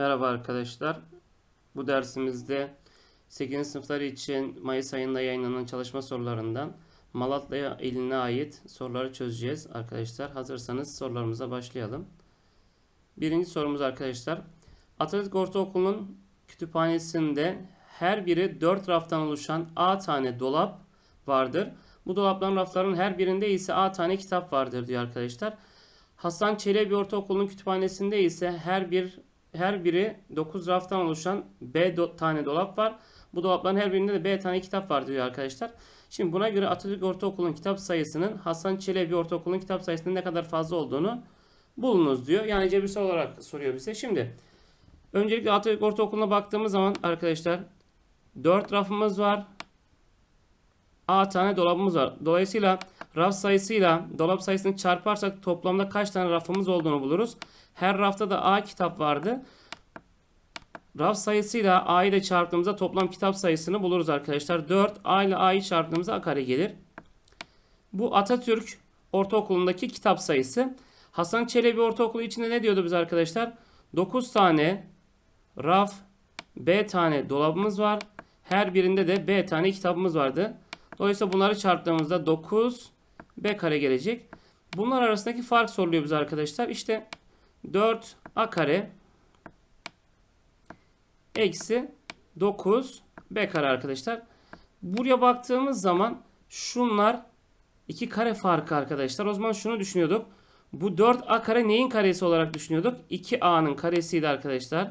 Merhaba arkadaşlar. Bu dersimizde 8. sınıflar için Mayıs ayında yayınlanan çalışma sorularından Malatya iline ait soruları çözeceğiz arkadaşlar. Hazırsanız sorularımıza başlayalım. Birinci sorumuz arkadaşlar. Atatürk Ortaokulu'nun kütüphanesinde her biri 4 raftan oluşan A tane dolap vardır. Bu dolapların rafların her birinde ise A tane kitap vardır diyor arkadaşlar. Hasan Çelebi Ortaokulu'nun kütüphanesinde ise her bir her biri 9 raftan oluşan B do- tane dolap var. Bu dolapların her birinde de B tane kitap var diyor arkadaşlar. Şimdi buna göre Atatürk Ortaokulu'nun kitap sayısının Hasan Çelebi Ortaokulu'nun kitap sayısının ne kadar fazla olduğunu bulunuz diyor. Yani cebirsel olarak soruyor bize. Şimdi öncelikle Atatürk Ortaokulu'na baktığımız zaman arkadaşlar 4 rafımız var. A tane dolabımız var. Dolayısıyla raf sayısıyla dolap sayısını çarparsak toplamda kaç tane rafımız olduğunu buluruz. Her rafta da A kitap vardı. Raf sayısıyla A ile çarptığımızda toplam kitap sayısını buluruz arkadaşlar. 4 A ile A'yı çarptığımızda A kare gelir. Bu Atatürk Ortaokulu'ndaki kitap sayısı. Hasan Çelebi Ortaokulu içinde ne diyordu biz arkadaşlar? 9 tane raf, B tane dolabımız var. Her birinde de B tane kitabımız vardı. Dolayısıyla bunları çarptığımızda 9 B kare gelecek. Bunlar arasındaki fark soruluyor bize arkadaşlar. İşte 4 A kare eksi 9 B kare arkadaşlar. Buraya baktığımız zaman şunlar 2 kare farkı arkadaşlar. O zaman şunu düşünüyorduk. Bu 4A kare neyin karesi olarak düşünüyorduk? 2A'nın karesiydi arkadaşlar.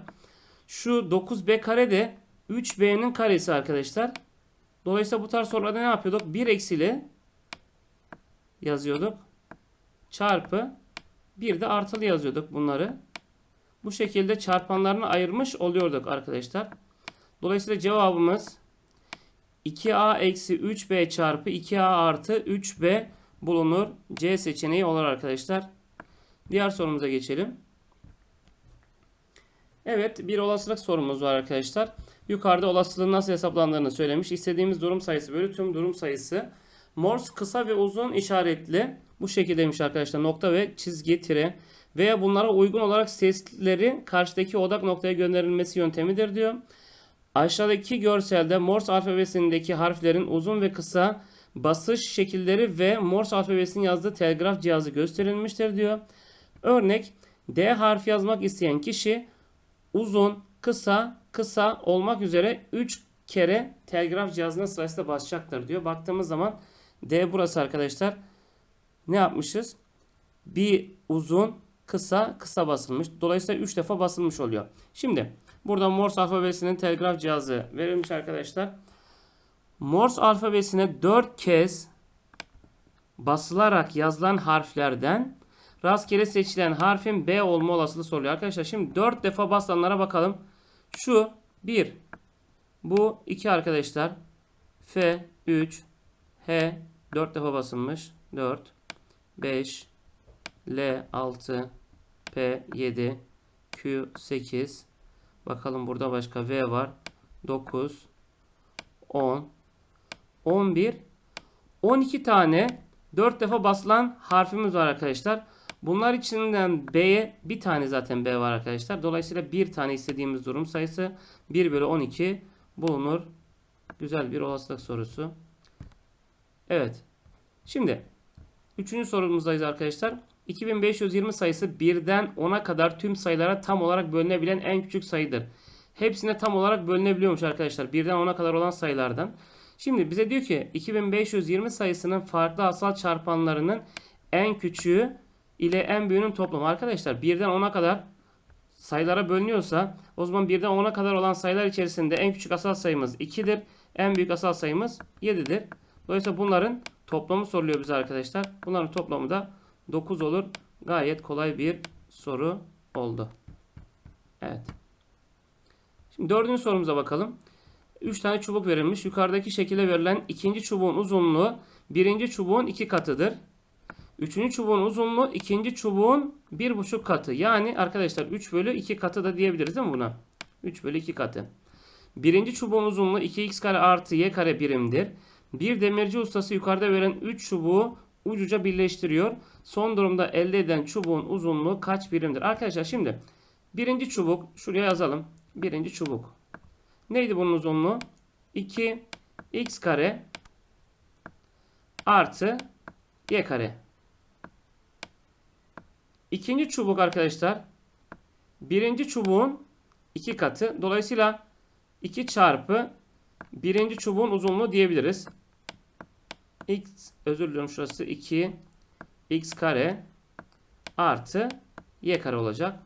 Şu 9B kare de 3B'nin karesi arkadaşlar. Dolayısıyla bu tarz sorularda ne yapıyorduk? 1 eksili yazıyorduk. Çarpı bir de artılı yazıyorduk bunları. Bu şekilde çarpanlarını ayırmış oluyorduk arkadaşlar. Dolayısıyla cevabımız 2a eksi 3b çarpı 2a artı 3b bulunur. C seçeneği olur arkadaşlar. Diğer sorumuza geçelim. Evet bir olasılık sorumuz var arkadaşlar. Yukarıda olasılığın nasıl hesaplandığını söylemiş. İstediğimiz durum sayısı bölü tüm durum sayısı. Morse kısa ve uzun işaretli bu şekildeymiş arkadaşlar. Nokta ve çizgi tire veya bunlara uygun olarak sesleri karşıdaki odak noktaya gönderilmesi yöntemidir diyor. Aşağıdaki görselde Morse alfabesindeki harflerin uzun ve kısa basış şekilleri ve Morse alfabesinin yazdığı telgraf cihazı gösterilmiştir diyor. Örnek D harfi yazmak isteyen kişi uzun, kısa, kısa olmak üzere 3 kere telgraf cihazına sırasıyla basacaktır diyor. Baktığımız zaman D burası arkadaşlar. Ne yapmışız? Bir uzun, kısa, kısa basılmış. Dolayısıyla 3 defa basılmış oluyor. Şimdi burada Morse alfabesinin telgraf cihazı verilmiş arkadaşlar. Morse alfabesine 4 kez basılarak yazılan harflerden rastgele seçilen harfin B olma olasılığı soruluyor. Arkadaşlar şimdi 4 defa basılanlara bakalım. Şu 1. Bu 2 arkadaşlar. F 3. H 4 defa basılmış. 4. 5. L 6. P 7. Q 8. Bakalım burada başka V var. 9. 10. 11. 12 tane 4 defa basılan harfimiz var arkadaşlar. Bunlar içinden B'ye bir tane zaten B var arkadaşlar. Dolayısıyla bir tane istediğimiz durum sayısı 1 bölü 12 bulunur. Güzel bir olasılık sorusu. Evet. Şimdi 3. sorumuzdayız arkadaşlar. 2520 sayısı 1'den 10'a kadar tüm sayılara tam olarak bölünebilen en küçük sayıdır. Hepsine tam olarak bölünebiliyormuş arkadaşlar. 1'den 10'a kadar olan sayılardan. Şimdi bize diyor ki 2520 sayısının farklı asal çarpanlarının en küçüğü ile en büyüğünün toplamı. Arkadaşlar 1'den 10'a kadar sayılara bölünüyorsa o zaman 1'den 10'a kadar olan sayılar içerisinde en küçük asal sayımız 2'dir. En büyük asal sayımız 7'dir. Dolayısıyla bunların toplamı soruluyor bize arkadaşlar. Bunların toplamı da 9 olur. Gayet kolay bir soru oldu. Evet. Şimdi dördüncü sorumuza bakalım. 3 tane çubuk verilmiş. Yukarıdaki şekilde verilen ikinci çubuğun uzunluğu birinci çubuğun iki katıdır. Üçüncü çubuğun uzunluğu ikinci çubuğun bir buçuk katı. Yani arkadaşlar 3 bölü 2 katı da diyebiliriz değil mi buna? 3 bölü 2 katı. Birinci çubuğun uzunluğu 2x kare artı y kare birimdir. Bir demirci ustası yukarıda verilen 3 çubuğu ucuca birleştiriyor. Son durumda elde edilen çubuğun uzunluğu kaç birimdir? Arkadaşlar şimdi Birinci çubuk şuraya yazalım. Birinci çubuk. Neydi bunun uzunluğu? 2 x kare artı y kare. İkinci çubuk arkadaşlar birinci çubuğun iki katı. Dolayısıyla 2 çarpı birinci çubuğun uzunluğu diyebiliriz. X özür diliyorum şurası 2 x kare artı y kare olacak.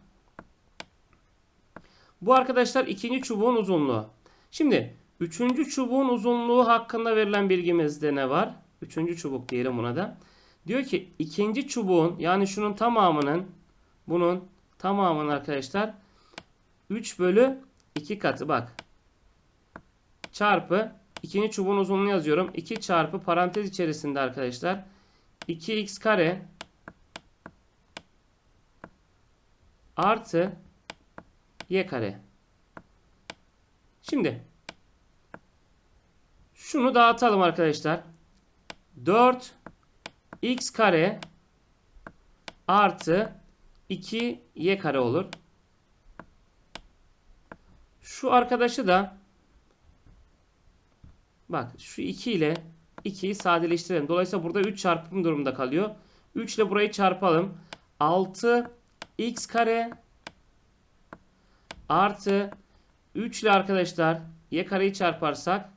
Bu arkadaşlar ikinci çubuğun uzunluğu. Şimdi üçüncü çubuğun uzunluğu hakkında verilen bilgimizde ne var? Üçüncü çubuk diyelim buna da. Diyor ki ikinci çubuğun yani şunun tamamının bunun tamamının arkadaşlar 3 bölü 2 katı bak. Çarpı ikinci çubuğun uzunluğunu yazıyorum. 2 çarpı parantez içerisinde arkadaşlar 2x kare artı y kare. Şimdi şunu dağıtalım arkadaşlar. 4 x kare artı 2 y kare olur. Şu arkadaşı da bak şu 2 ile 2'yi sadeleştirelim. Dolayısıyla burada 3 çarpım durumunda kalıyor. 3 ile burayı çarpalım. 6 x kare artı 3 ile arkadaşlar y kareyi çarparsak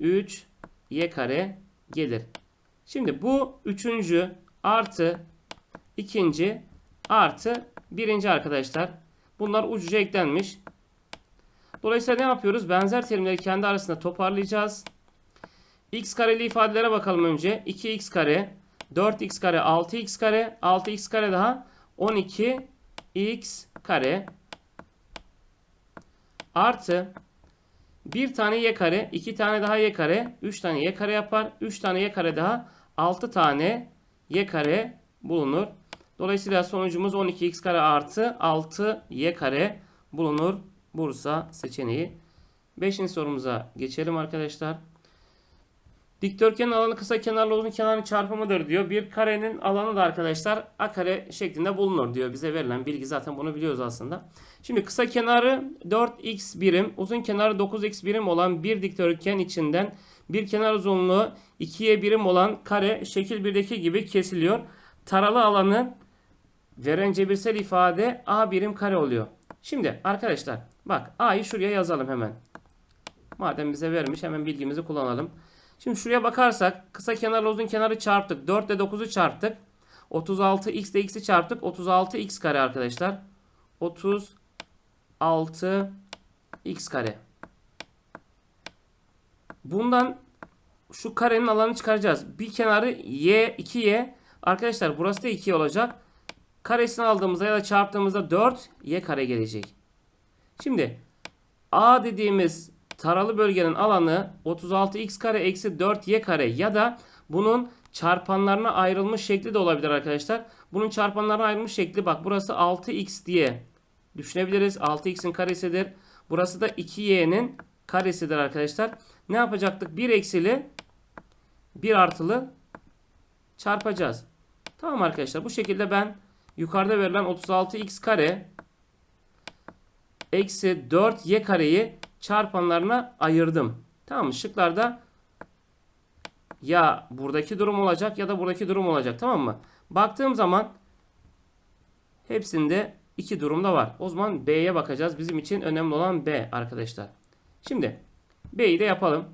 3 y kare gelir. Şimdi bu üçüncü artı ikinci artı birinci arkadaşlar. Bunlar ucuca eklenmiş. Dolayısıyla ne yapıyoruz? Benzer terimleri kendi arasında toparlayacağız. X kareli ifadelere bakalım önce. 2x kare, 4x kare, 6x kare, 6x kare daha 12x kare artı bir tane y kare, iki tane daha y kare, üç tane y kare yapar. Üç tane y kare daha altı tane y kare bulunur. Dolayısıyla sonucumuz 12x kare artı 6 y kare bulunur. Bursa seçeneği. Beşinci sorumuza geçelim arkadaşlar. Dikdörtgenin alanı kısa kenarla uzun kenarın çarpımıdır diyor. Bir karenin alanı da arkadaşlar a kare şeklinde bulunur diyor. Bize verilen bilgi zaten bunu biliyoruz aslında. Şimdi kısa kenarı 4x birim, uzun kenarı 9x birim olan bir dikdörtgen içinden bir kenar uzunluğu 2'ye birim olan kare şekil 1'deki gibi kesiliyor. Taralı alanı veren cebirsel ifade a birim kare oluyor. Şimdi arkadaşlar bak a'yı şuraya yazalım hemen. Madem bize vermiş hemen bilgimizi kullanalım. Şimdi şuraya bakarsak kısa kenarla uzun kenarı çarptık. 4 ile 9'u çarptık. 36 x ile x'i çarptık. 36 x kare arkadaşlar. 36 x kare. Bundan şu karenin alanını çıkaracağız. Bir kenarı y 2y. Arkadaşlar burası da 2 olacak. Karesini aldığımızda ya da çarptığımızda 4 y kare gelecek. Şimdi a dediğimiz taralı bölgenin alanı 36x kare eksi 4y kare ya da bunun çarpanlarına ayrılmış şekli de olabilir arkadaşlar. Bunun çarpanlarına ayrılmış şekli bak burası 6x diye düşünebiliriz. 6x'in karesidir. Burası da 2y'nin karesidir arkadaşlar. Ne yapacaktık? 1 eksili 1 artılı çarpacağız. Tamam arkadaşlar bu şekilde ben yukarıda verilen 36x kare eksi 4y kareyi çarpanlarına ayırdım. Tamam? Şıklarda ya buradaki durum olacak ya da buradaki durum olacak. Tamam mı? Baktığım zaman hepsinde iki durumda var. O zaman B'ye bakacağız. Bizim için önemli olan B arkadaşlar. Şimdi B'yi de yapalım.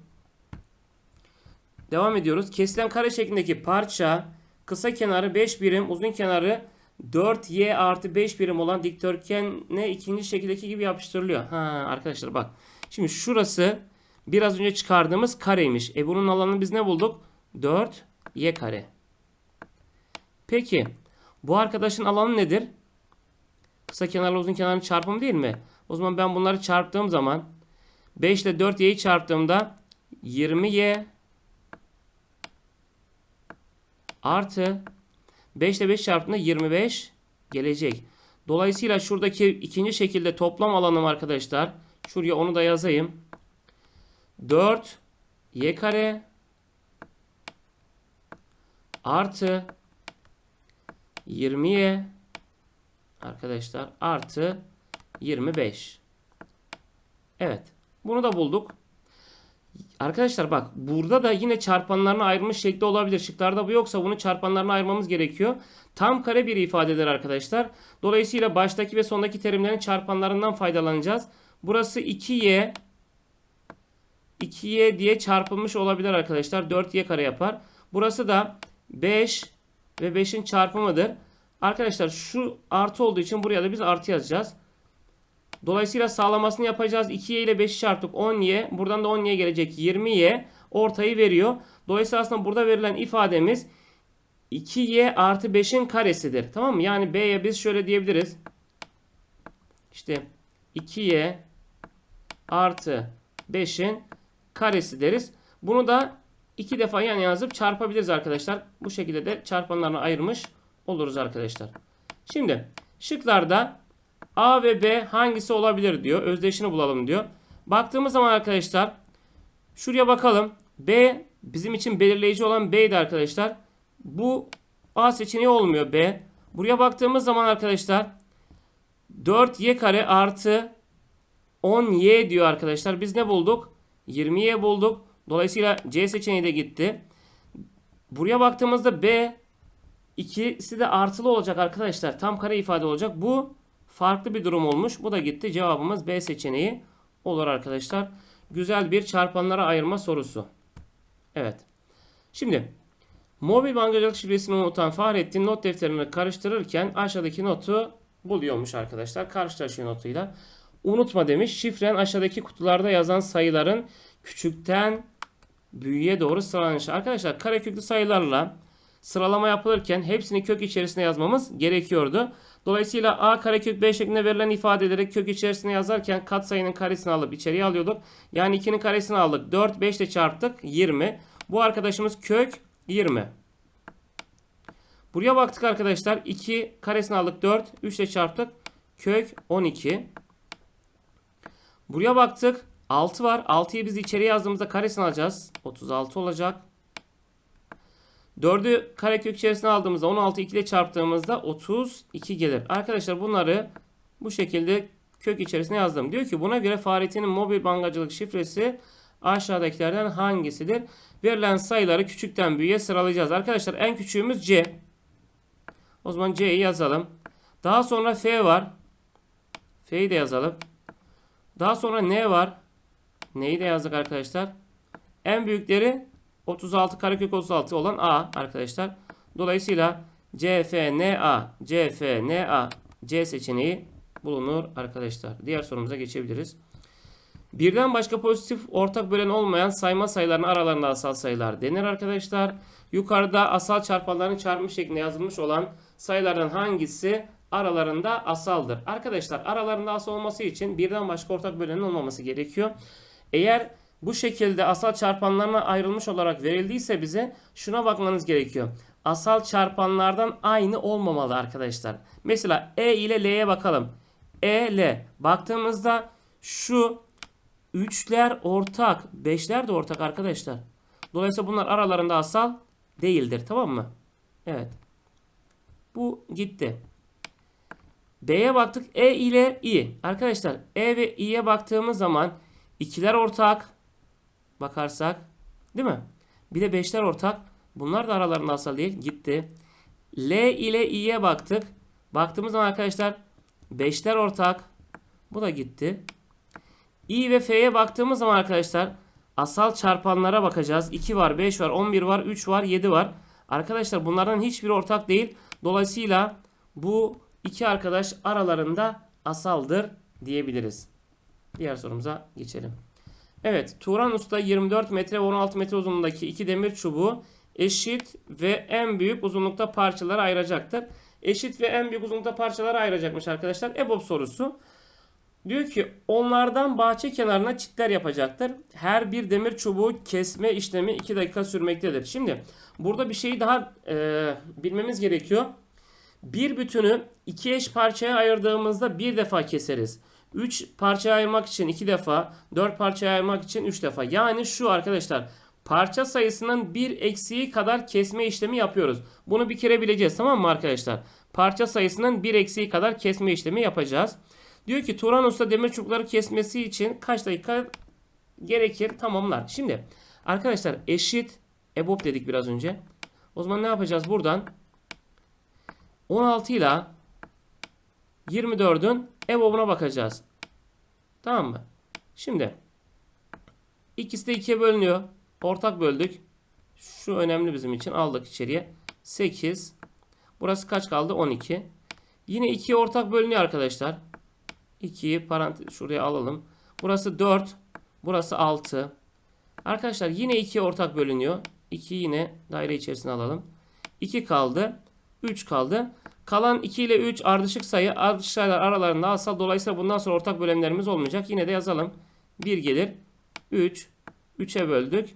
Devam ediyoruz. Kesilen kare şeklindeki parça kısa kenarı 5 birim, uzun kenarı 4y artı 5 birim olan dikdörtgene ikinci şekildeki gibi yapıştırılıyor. Ha arkadaşlar bak. Şimdi şurası biraz önce çıkardığımız kareymiş. E bunun alanını biz ne bulduk? 4y kare. Peki bu arkadaşın alanı nedir? Kısa kenarla uzun kenarın çarpımı değil mi? O zaman ben bunları çarptığım zaman 5 ile 4y'yi çarptığımda 20y artı 5 ile 5 çarptığında 25 gelecek. Dolayısıyla şuradaki ikinci şekilde toplam alanım arkadaşlar. Şuraya onu da yazayım. 4 y kare artı 20y arkadaşlar artı 25. Evet. Bunu da bulduk. Arkadaşlar bak burada da yine çarpanlarına ayrılmış şekli olabilir. Şıklarda bu yoksa bunu çarpanlarına ayırmamız gerekiyor. Tam kare bir ifadedir arkadaşlar. Dolayısıyla baştaki ve sondaki terimlerin çarpanlarından faydalanacağız. Burası 2y 2y diye çarpılmış olabilir arkadaşlar. 4y kare yapar. Burası da 5 ve 5'in çarpımıdır. Arkadaşlar şu artı olduğu için buraya da biz artı yazacağız. Dolayısıyla sağlamasını yapacağız. 2y ile 5'i çarptık 10y. Buradan da 10y gelecek 20y. Ortayı veriyor. Dolayısıyla aslında burada verilen ifademiz 2y artı 5'in karesidir. Tamam mı? Yani b'ye biz şöyle diyebiliriz. İşte 2y artı 5'in karesi deriz. Bunu da iki defa yan yazıp çarpabiliriz arkadaşlar. Bu şekilde de çarpanlarına ayırmış oluruz arkadaşlar. Şimdi şıklarda A ve B hangisi olabilir diyor. Özdeşini bulalım diyor. Baktığımız zaman arkadaşlar şuraya bakalım. B bizim için belirleyici olan B'ydi arkadaşlar. Bu A seçeneği olmuyor B. Buraya baktığımız zaman arkadaşlar 4y kare artı 10y diyor arkadaşlar. Biz ne bulduk? 20y bulduk. Dolayısıyla C seçeneği de gitti. Buraya baktığımızda B ikisi de artılı olacak arkadaşlar. Tam kare ifade olacak. Bu farklı bir durum olmuş. Bu da gitti. Cevabımız B seçeneği olur arkadaşlar. Güzel bir çarpanlara ayırma sorusu. Evet. Şimdi mobil bankacılık şifresini unutan Fahrettin not defterini karıştırırken aşağıdaki notu buluyormuş arkadaşlar. Karşılaşıyor notuyla. Unutma demiş. Şifren aşağıdaki kutularda yazan sayıların küçükten büyüğe doğru sıralanışı. Arkadaşlar kareköklü sayılarla sıralama yapılırken hepsini kök içerisine yazmamız gerekiyordu. Dolayısıyla a karekök b şeklinde verilen ifadeleri kök içerisine yazarken katsayının karesini alıp içeriye alıyorduk. Yani 2'nin karesini aldık. 4 5 ile çarptık 20. Bu arkadaşımız kök 20. Buraya baktık arkadaşlar. 2 karesini aldık 4. 3 ile çarptık. Kök 12. Buraya baktık. 6 var. 6'yı biz içeriye yazdığımızda karesini alacağız. 36 olacak. 4'ü karekök içerisine aldığımızda 16 2 ile çarptığımızda 32 gelir. Arkadaşlar bunları bu şekilde kök içerisine yazdım. Diyor ki buna göre Fahrettin'in mobil bankacılık şifresi aşağıdakilerden hangisidir? Verilen sayıları küçükten büyüğe sıralayacağız. Arkadaşlar en küçüğümüz C. O zaman C'yi yazalım. Daha sonra F var. F'yi de yazalım. Daha sonra N var. N'yi de yazdık arkadaşlar. En büyükleri 36 karekök 36 olan A arkadaşlar. Dolayısıyla CFNA, CFNA, C seçeneği bulunur arkadaşlar. Diğer sorumuza geçebiliriz. Birden başka pozitif ortak bölen olmayan sayma sayılarının aralarında asal sayılar denir arkadaşlar. Yukarıda asal çarpanların çarpmış şeklinde yazılmış olan sayılardan hangisi aralarında asaldır? Arkadaşlar aralarında asal olması için birden başka ortak bölenin olmaması gerekiyor. Eğer bu şekilde asal çarpanlarına ayrılmış olarak verildiyse bize şuna bakmanız gerekiyor. Asal çarpanlardan aynı olmamalı arkadaşlar. Mesela E ile L'ye bakalım. E, L. Baktığımızda şu üçler ortak. Beşler de ortak arkadaşlar. Dolayısıyla bunlar aralarında asal değildir. Tamam mı? Evet. Bu gitti. B'ye baktık. E ile I. Arkadaşlar E ve İ'ye baktığımız zaman ikiler ortak bakarsak değil mi? Bir de 5'ler ortak. Bunlar da aralarında asal değil. Gitti. L ile i'ye baktık. Baktığımız zaman arkadaşlar 5'ler ortak. Bu da gitti. i ve f'ye baktığımız zaman arkadaşlar asal çarpanlara bakacağız. 2 var, 5 var, 11 var, 3 var, 7 var. Arkadaşlar bunlardan hiçbiri ortak değil. Dolayısıyla bu iki arkadaş aralarında asaldır diyebiliriz. Diğer sorumuza geçelim. Evet, Turan Usta 24 metre ve 16 metre uzunluğundaki iki demir çubuğu eşit ve en büyük uzunlukta parçalara ayıracaktır. Eşit ve en büyük uzunlukta parçalara ayıracakmış arkadaşlar. EBOB sorusu. Diyor ki onlardan bahçe kenarına çitler yapacaktır. Her bir demir çubuğu kesme işlemi 2 dakika sürmektedir. Şimdi burada bir şeyi daha e, bilmemiz gerekiyor. Bir bütünü iki eş parçaya ayırdığımızda bir defa keseriz. 3 parçaya ayırmak için 2 defa, 4 parçaya ayırmak için 3 defa. Yani şu arkadaşlar parça sayısının bir eksiği kadar kesme işlemi yapıyoruz. Bunu bir kere bileceğiz tamam mı arkadaşlar? Parça sayısının bir eksiği kadar kesme işlemi yapacağız. Diyor ki Turan Usta demir çubukları kesmesi için kaç dakika gerekir tamamlar. Şimdi arkadaşlar eşit EBOB dedik biraz önce. O zaman ne yapacağız buradan? 16 ile 24'ün EBOB'una bakacağız. Tamam mı? Şimdi ikisi de 2'ye bölünüyor. Ortak böldük. Şu önemli bizim için. Aldık içeriye. 8. Burası kaç kaldı? 12. Yine 2'ye ortak bölünüyor arkadaşlar. 2'yi parantez şuraya alalım. Burası 4. Burası 6. Arkadaşlar yine 2'ye ortak bölünüyor. 2 yine daire içerisine alalım. 2 kaldı. 3 kaldı. Kalan 2 ile 3 ardışık sayı. Ardışık sayılar aralarında asal. Dolayısıyla bundan sonra ortak bölenlerimiz olmayacak. Yine de yazalım. 1 gelir. 3. 3'e böldük.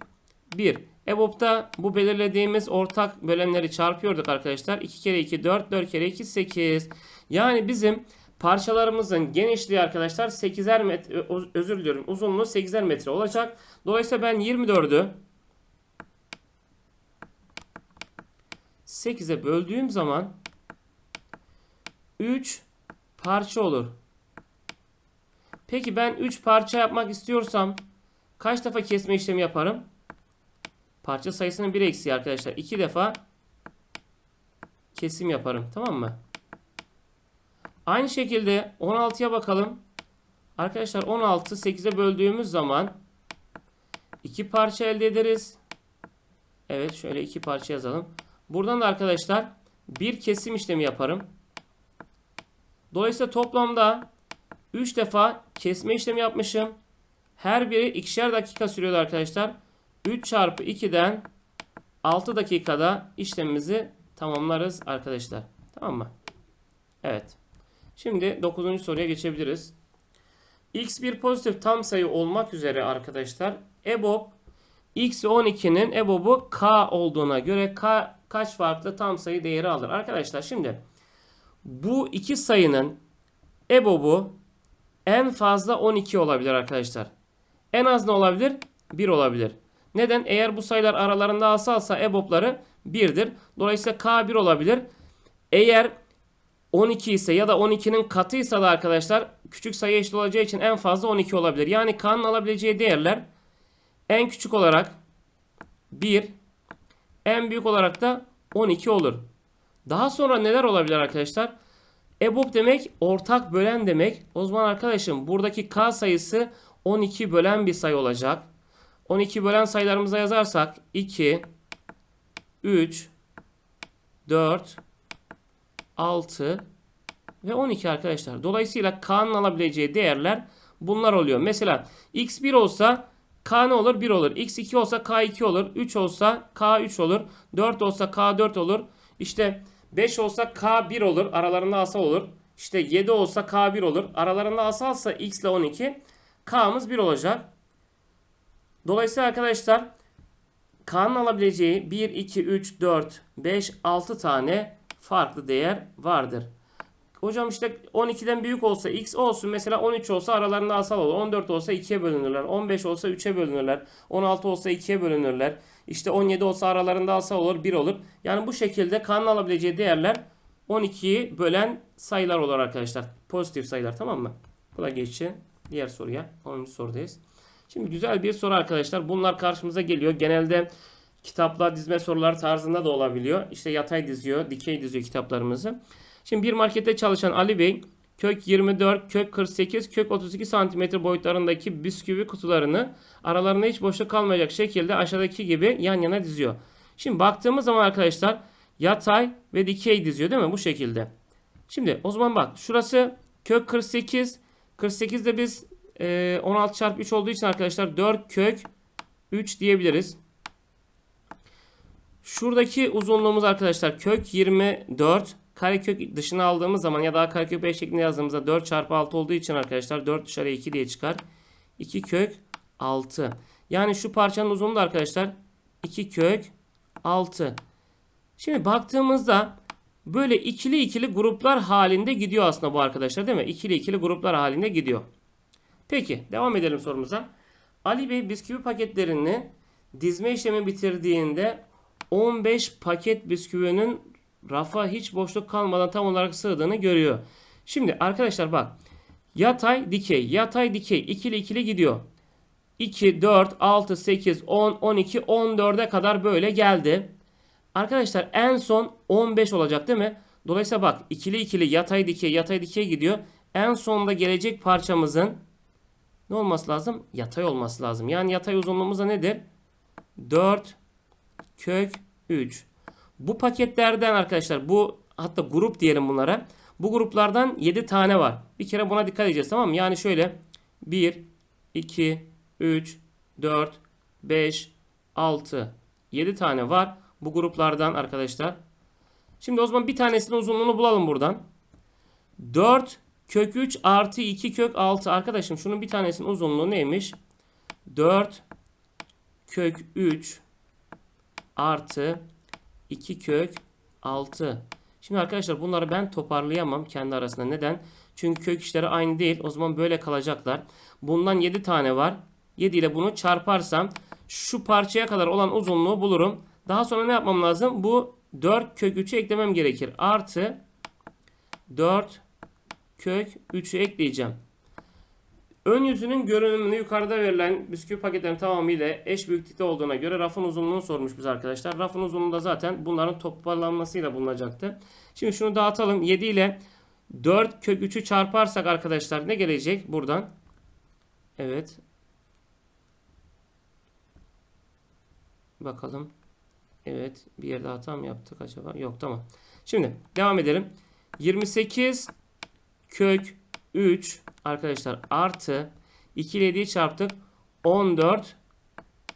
1. EBOB'da bu belirlediğimiz ortak bölenleri çarpıyorduk arkadaşlar. 2 kere 2 4, 4 kere 2 8. Yani bizim parçalarımızın genişliği arkadaşlar 8'er metre özür diliyorum uzunluğu 8'er metre olacak. Dolayısıyla ben 24'ü 8'e böldüğüm zaman 3 parça olur. Peki ben 3 parça yapmak istiyorsam kaç defa kesme işlemi yaparım? Parça sayısının bir eksiği arkadaşlar. 2 defa kesim yaparım. Tamam mı? Aynı şekilde 16'ya bakalım. Arkadaşlar 16 8'e böldüğümüz zaman 2 parça elde ederiz. Evet şöyle 2 parça yazalım. Buradan da arkadaşlar bir kesim işlemi yaparım. Dolayısıyla toplamda 3 defa kesme işlemi yapmışım. Her biri ikişer dakika sürüyordu arkadaşlar. 3 çarpı 2'den 6 dakikada işlemimizi tamamlarız arkadaşlar. Tamam mı? Evet. Şimdi 9. soruya geçebiliriz. X bir pozitif tam sayı olmak üzere arkadaşlar. EBOB X12'nin EBOB'u K olduğuna göre K kaç farklı tam sayı değeri alır? Arkadaşlar şimdi bu iki sayının EBOB'u en fazla 12 olabilir arkadaşlar. En az ne olabilir? 1 olabilir. Neden? Eğer bu sayılar aralarında asalsa EBOB'ları 1'dir. Dolayısıyla K 1 olabilir. Eğer 12 ise ya da 12'nin katıysa da arkadaşlar küçük sayı eşit olacağı için en fazla 12 olabilir. Yani K'nın alabileceği değerler en küçük olarak 1, en büyük olarak da 12 olur. Daha sonra neler olabilir arkadaşlar? EBOB demek ortak bölen demek. O zaman arkadaşım buradaki K sayısı 12 bölen bir sayı olacak. 12 bölen sayılarımıza yazarsak 2, 3, 4, 6 ve 12 arkadaşlar. Dolayısıyla K'nın alabileceği değerler bunlar oluyor. Mesela x1 olsa K ne olur? 1 olur. x2 olsa K2 olur. 3 olsa K3 olur. 4 olsa K4 olur. İşte 5 olsa K1 olur. Aralarında asal olur. İşte 7 olsa K1 olur. Aralarında asalsa x ile 12 K'mız 1 olacak. Dolayısıyla arkadaşlar K'nın alabileceği 1, 2, 3, 4, 5, 6 tane farklı değer vardır. Hocam işte 12'den büyük olsa x olsun. Mesela 13 olsa aralarında asal olur. 14 olsa 2'ye bölünürler. 15 olsa 3'e bölünürler. 16 olsa 2'ye bölünürler. İşte 17 olsa aralarında asal olur 1 olur. Yani bu şekilde K'nın alabileceği değerler 12'yi bölen sayılar olur arkadaşlar. Pozitif sayılar tamam mı? Bu da geçti. Diğer soruya. 10. sorudayız. Şimdi güzel bir soru arkadaşlar. Bunlar karşımıza geliyor. Genelde kitaplar dizme soruları tarzında da olabiliyor. İşte yatay diziyor, dikey diziyor kitaplarımızı. Şimdi bir markette çalışan Ali Bey kök 24, kök 48, kök 32 santimetre boyutlarındaki bisküvi kutularını aralarında hiç boşluk kalmayacak şekilde aşağıdaki gibi yan yana diziyor. Şimdi baktığımız zaman arkadaşlar yatay ve dikey diziyor değil mi? Bu şekilde. Şimdi o zaman bak şurası kök 48. 48 de biz e, 16 çarpı 3 olduğu için arkadaşlar 4 kök 3 diyebiliriz. Şuradaki uzunluğumuz arkadaşlar kök 24 karekök dışına aldığımız zaman ya da karekök 5 şeklinde yazdığımızda 4 çarpı 6 olduğu için arkadaşlar 4 dışarıya 2 diye çıkar. 2 kök 6. Yani şu parçanın uzunluğu arkadaşlar 2 kök 6. Şimdi baktığımızda böyle ikili ikili gruplar halinde gidiyor aslında bu arkadaşlar değil mi? İkili ikili gruplar halinde gidiyor. Peki devam edelim sorumuza. Ali Bey bisküvi paketlerini dizme işlemi bitirdiğinde 15 paket bisküvinin rafa hiç boşluk kalmadan tam olarak sığdığını görüyor. Şimdi arkadaşlar bak Yatay, dikey. Yatay, dikey. İkili ikili gidiyor. 2, 4, 6, 8, 10, 12, 14'e kadar böyle geldi. Arkadaşlar en son 15 olacak değil mi? Dolayısıyla bak ikili ikili yatay dikey yatay dikey gidiyor. En sonda gelecek parçamızın ne olması lazım? Yatay olması lazım. Yani yatay uzunluğumuz da nedir? 4 kök 3. Bu paketlerden arkadaşlar bu hatta grup diyelim bunlara. Bu gruplardan 7 tane var. Bir kere buna dikkat edeceğiz tamam mı? Yani şöyle 1, 2, 3, 4, 5, 6, 7 tane var. Bu gruplardan arkadaşlar. Şimdi o zaman bir tanesinin uzunluğunu bulalım buradan. 4 kök 3 artı 2 kök 6. Arkadaşım şunun bir tanesinin uzunluğu neymiş? 4 kök 3 artı 2 kök 6. Şimdi arkadaşlar bunları ben toparlayamam kendi arasında. Neden? Çünkü kök işleri aynı değil. O zaman böyle kalacaklar. Bundan 7 tane var. 7 ile bunu çarparsam şu parçaya kadar olan uzunluğu bulurum. Daha sonra ne yapmam lazım? Bu 4 kök 3'ü eklemem gerekir. Artı 4 kök 3'ü ekleyeceğim. Ön yüzünün görünümünü yukarıda verilen bisküvi paketlerinin tamamıyla eş büyüklükte olduğuna göre rafın uzunluğunu sormuş biz arkadaşlar. Rafın uzunluğu da zaten bunların toplanmasıyla bulunacaktı. Şimdi şunu dağıtalım. 7 ile 4 kök 3'ü çarparsak arkadaşlar ne gelecek buradan? Evet. Bakalım. Evet. Bir yerde hata mı yaptık acaba? Yok tamam. Şimdi devam edelim. 28 kök 3 arkadaşlar artı 2 ile 7'yi çarptık. 14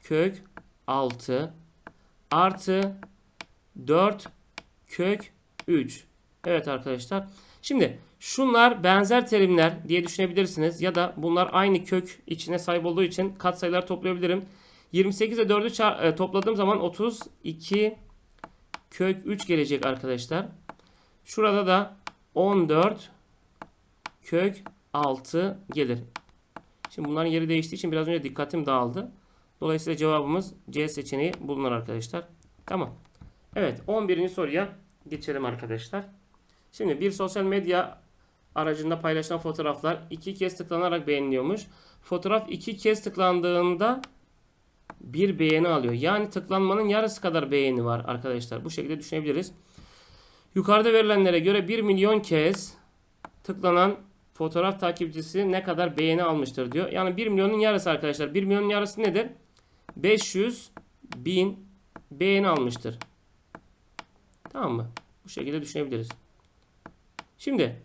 kök 6 artı 4 kök 3. Evet arkadaşlar. Şimdi şunlar benzer terimler diye düşünebilirsiniz. Ya da bunlar aynı kök içine sahip olduğu için katsayılar toplayabilirim. 28 ile 4'ü çar- e, topladığım zaman 32 kök 3 gelecek arkadaşlar. Şurada da 14 kök 6 gelir. Şimdi bunların yeri değiştiği için biraz önce dikkatim dağıldı. Dolayısıyla cevabımız C seçeneği bulunur arkadaşlar. Tamam. Evet 11. soruya geçelim arkadaşlar. Şimdi bir sosyal medya aracında paylaşılan fotoğraflar iki kez tıklanarak beğeniliyormuş. Fotoğraf iki kez tıklandığında bir beğeni alıyor. Yani tıklanmanın yarısı kadar beğeni var arkadaşlar. Bu şekilde düşünebiliriz. Yukarıda verilenlere göre 1 milyon kez tıklanan fotoğraf takipçisi ne kadar beğeni almıştır diyor. Yani 1 milyonun yarısı arkadaşlar. 1 milyonun yarısı nedir? 500 bin beğeni almıştır. Tamam mı? Bu şekilde düşünebiliriz. Şimdi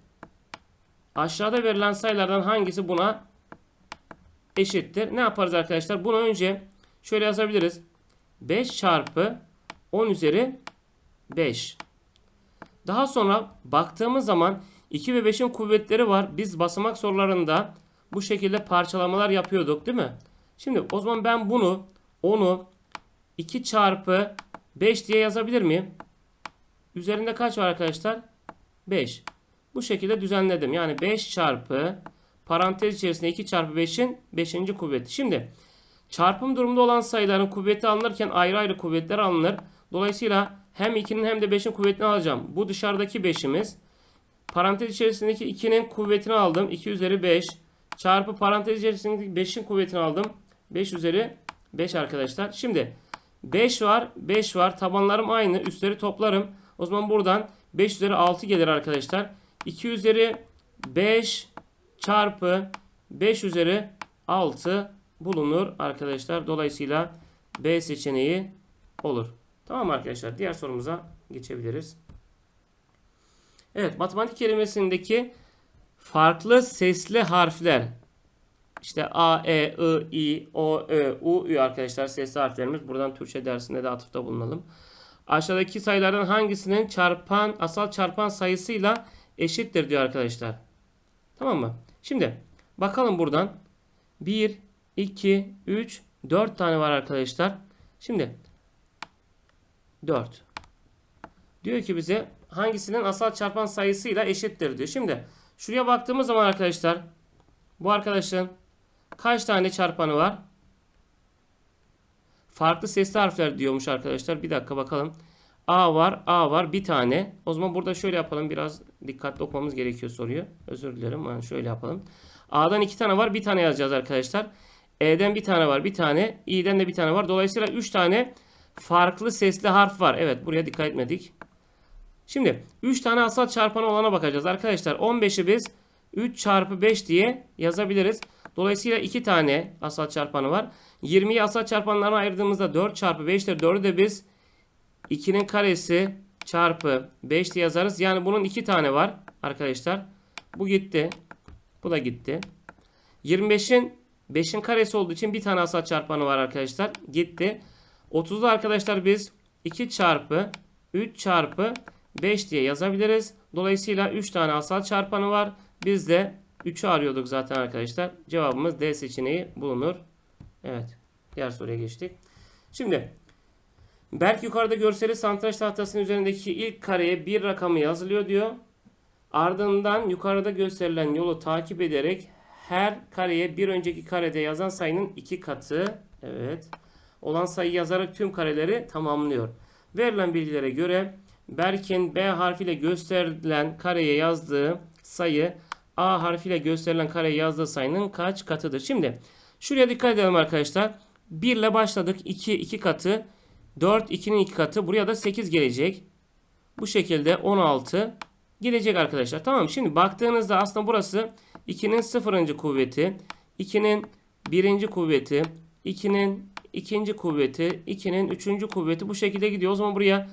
aşağıda verilen sayılardan hangisi buna eşittir? Ne yaparız arkadaşlar? Bunu önce şöyle yazabiliriz. 5 çarpı 10 üzeri 5. Daha sonra baktığımız zaman 2 ve 5'in kuvvetleri var. Biz basamak sorularında bu şekilde parçalamalar yapıyorduk değil mi? Şimdi o zaman ben bunu 10'u 2 çarpı 5 diye yazabilir miyim? Üzerinde kaç var arkadaşlar? 5. Bu şekilde düzenledim. Yani 5 çarpı parantez içerisinde 2 çarpı 5'in 5. kuvveti. Şimdi çarpım durumunda olan sayıların kuvveti alınırken ayrı ayrı kuvvetler alınır. Dolayısıyla hem 2'nin hem de 5'in kuvvetini alacağım. Bu dışarıdaki 5'imiz. Parantez içerisindeki 2'nin kuvvetini aldım. 2 üzeri 5 çarpı parantez içerisindeki 5'in kuvvetini aldım. 5 üzeri 5 arkadaşlar. Şimdi 5 var 5 var tabanlarım aynı üstleri toplarım. O zaman buradan 5 üzeri 6 gelir arkadaşlar. 2 üzeri 5 çarpı 5 üzeri 6 bulunur arkadaşlar. Dolayısıyla B seçeneği olur. Tamam arkadaşlar. Diğer sorumuza geçebiliriz. Evet matematik kelimesindeki farklı sesli harfler işte A, E, I, I, O, Ö, U, Ü arkadaşlar sesli harflerimiz. Buradan Türkçe dersinde de atıfta bulunalım. Aşağıdaki sayılardan hangisinin çarpan asal çarpan sayısıyla eşittir diyor arkadaşlar. Tamam mı? Şimdi bakalım buradan. 1, 2, 3, 4 tane var arkadaşlar. Şimdi 4. Diyor ki bize hangisinin asal çarpan sayısıyla eşittir diyor. Şimdi şuraya baktığımız zaman arkadaşlar bu arkadaşın kaç tane çarpanı var? Farklı sesli harfler diyormuş arkadaşlar. Bir dakika bakalım. A var, A var bir tane. O zaman burada şöyle yapalım. Biraz dikkatli okumamız gerekiyor soruyu. Özür dilerim. Yani şöyle yapalım. A'dan iki tane var. Bir tane yazacağız arkadaşlar. E'den bir tane var. Bir tane. İ'den de bir tane var. Dolayısıyla üç tane farklı sesli harf var. Evet buraya dikkat etmedik. Şimdi 3 tane asal çarpanı olana bakacağız. Arkadaşlar 15'i biz 3 çarpı 5 diye yazabiliriz. Dolayısıyla 2 tane asal çarpanı var. 20'yi asal çarpanlarına ayırdığımızda 4 çarpı 5'tir. 4'ü de biz 2'nin karesi çarpı 5 diye yazarız. Yani bunun 2 tane var arkadaşlar. Bu gitti. Bu da gitti. 25'in 5'in karesi olduğu için bir tane asal çarpanı var arkadaşlar. Gitti. 30'da arkadaşlar biz 2 çarpı 3 çarpı 5 diye yazabiliriz. Dolayısıyla 3 tane asal çarpanı var. Biz de 3'ü arıyorduk zaten arkadaşlar. Cevabımız D seçeneği bulunur. Evet. Diğer soruya geçtik. Şimdi Berk yukarıda görseli santraç tahtasının üzerindeki ilk kareye bir rakamı yazılıyor diyor. Ardından yukarıda gösterilen yolu takip ederek her kareye bir önceki karede yazan sayının iki katı evet olan sayı yazarak tüm kareleri tamamlıyor. Verilen bilgilere göre Berk'in B harfiyle gösterilen kareye yazdığı sayı A harfiyle gösterilen kareye yazdığı sayının kaç katıdır? Şimdi şuraya dikkat edelim arkadaşlar. 1 ile başladık. 2 2 katı. 4 2'nin 2 katı. Buraya da 8 gelecek. Bu şekilde 16 gelecek arkadaşlar. Tamam şimdi baktığınızda aslında burası 2'nin 0. kuvveti, 2'nin 1. kuvveti, 2'nin 2. kuvveti, 2'nin 3. kuvveti bu şekilde gidiyor. O zaman buraya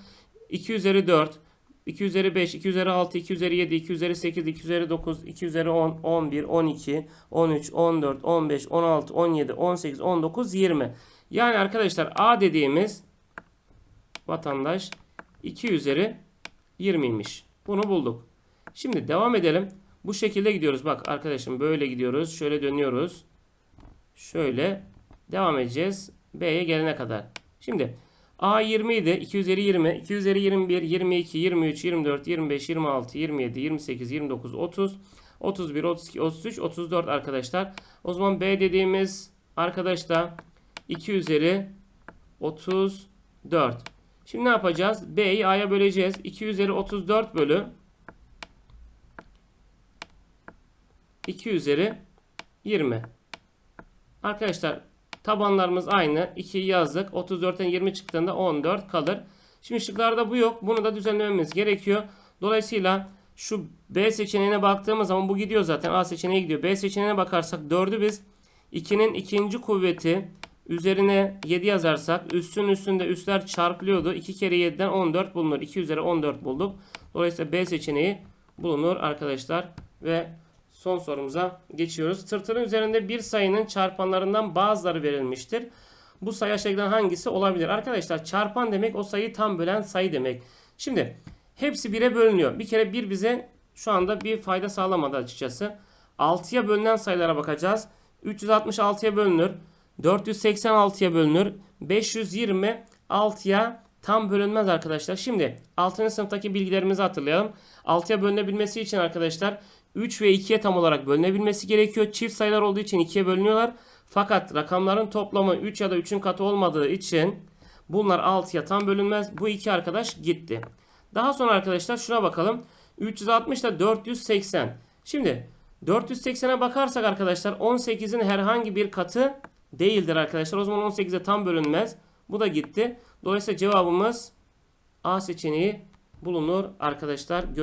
2 üzeri 4, 2 üzeri 5, 2 üzeri 6, 2 üzeri 7, 2 üzeri 8, 2 üzeri 9, 2 üzeri 10, 11, 12, 13, 14, 15, 16, 17, 18, 19, 20. Yani arkadaşlar A dediğimiz vatandaş 2 üzeri 20'ymiş. Bunu bulduk. Şimdi devam edelim. Bu şekilde gidiyoruz. Bak arkadaşım böyle gidiyoruz. Şöyle dönüyoruz. Şöyle devam edeceğiz. B'ye gelene kadar. Şimdi A 20 idi. 2 üzeri 20. 2 üzeri 21, 22, 23, 24, 25, 26, 27, 28, 29, 30, 31, 32, 33, 34 arkadaşlar. O zaman B dediğimiz arkadaş da 2 üzeri 34. Şimdi ne yapacağız? B'yi A'ya böleceğiz. 2 üzeri 34 bölü 2 üzeri 20. Arkadaşlar tabanlarımız aynı. 2'yi yazdık. 34'ten 20 çıktığında 14 kalır. Şimdi şıklarda bu yok. Bunu da düzenlememiz gerekiyor. Dolayısıyla şu B seçeneğine baktığımız zaman bu gidiyor zaten. A seçeneği gidiyor. B seçeneğine bakarsak 4'ü biz 2'nin ikinci kuvveti üzerine 7 yazarsak üstün üstünde üstler çarpılıyordu. 2 kere 7'den 14 bulunur. 2 üzeri 14 bulduk. Dolayısıyla B seçeneği bulunur arkadaşlar. Ve son sorumuza geçiyoruz. Tırtılın üzerinde bir sayının çarpanlarından bazıları verilmiştir. Bu sayı aşağıdakilerden hangisi olabilir? Arkadaşlar çarpan demek o sayıyı tam bölen sayı demek. Şimdi hepsi 1'e bölünüyor. Bir kere 1 bize şu anda bir fayda sağlamadı açıkçası. 6'ya bölünen sayılara bakacağız. 366'ya bölünür. 486'ya bölünür. 520 6'ya tam bölünmez arkadaşlar. Şimdi 6. sınıftaki bilgilerimizi hatırlayalım. 6'ya bölünebilmesi için arkadaşlar 3 ve 2'ye tam olarak bölünebilmesi gerekiyor. Çift sayılar olduğu için 2'ye bölünüyorlar. Fakat rakamların toplamı 3 ya da 3'ün katı olmadığı için bunlar 6'ya tam bölünmez. Bu iki arkadaş gitti. Daha sonra arkadaşlar şuna bakalım. 360 ile 480. Şimdi 480'e bakarsak arkadaşlar 18'in herhangi bir katı değildir arkadaşlar. O zaman 18'e tam bölünmez. Bu da gitti. Dolayısıyla cevabımız A seçeneği bulunur arkadaşlar. Görüş